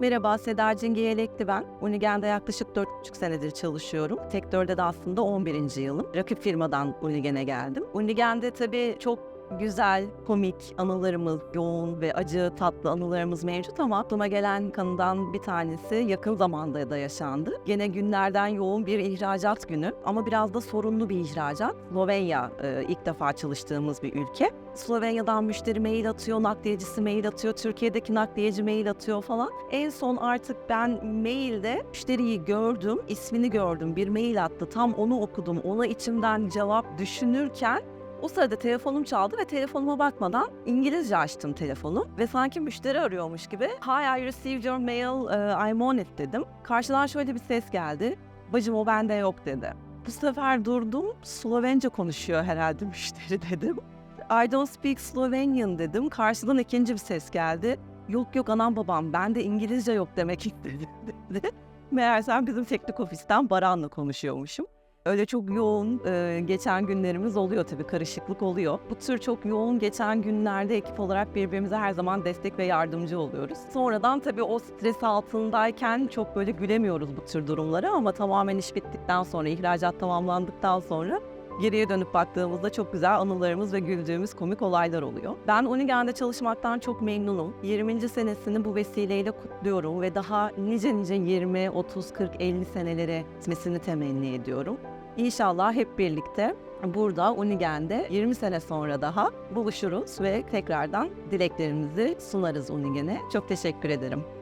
Merhaba, Seda Cingi ben. Unigen'de yaklaşık 4,5 senedir çalışıyorum. Sektörde de aslında 11. yılım. Rakip firmadan Unigen'e geldim. Unigen'de tabii çok güzel, komik anılarımız, yoğun ve acı tatlı anılarımız mevcut ama aklıma gelen kanıdan bir tanesi yakın zamanda da yaşandı. Gene günlerden yoğun bir ihracat günü ama biraz da sorunlu bir ihracat. Slovenya e, ilk defa çalıştığımız bir ülke. Slovenya'dan müşteri mail atıyor, nakliyecisi mail atıyor, Türkiye'deki nakliyeci mail atıyor falan. En son artık ben mailde müşteriyi gördüm, ismini gördüm, bir mail attı. Tam onu okudum, ona içimden cevap düşünürken o sırada telefonum çaldı ve telefonuma bakmadan İngilizce açtım telefonu ve sanki müşteri arıyormuş gibi Hi I received your mail, uh, I'm on it dedim. Karşıdan şöyle bir ses geldi. Bacım o bende yok dedi. Bu sefer durdum. Slovence konuşuyor herhalde müşteri dedim. I don't speak Slovenian dedim. Karşıdan ikinci bir ses geldi. Yok yok anam babam bende İngilizce yok demek dedi. Meğersem bizim teknik ofisten Baran'la konuşuyormuşum. Öyle çok yoğun e, geçen günlerimiz oluyor tabii karışıklık oluyor. Bu tür çok yoğun geçen günlerde ekip olarak birbirimize her zaman destek ve yardımcı oluyoruz. Sonradan tabii o stres altındayken çok böyle gülemiyoruz bu tür durumlara ama tamamen iş bittikten sonra, ihracat tamamlandıktan sonra geriye dönüp baktığımızda çok güzel anılarımız ve güldüğümüz komik olaylar oluyor. Ben Unigen'de çalışmaktan çok memnunum. 20. senesini bu vesileyle kutluyorum ve daha nice nice 20, 30, 40, 50 senelere gitmesini temenni ediyorum. İnşallah hep birlikte burada Unigen'de 20 sene sonra daha buluşuruz ve tekrardan dileklerimizi sunarız Unigen'e. Çok teşekkür ederim.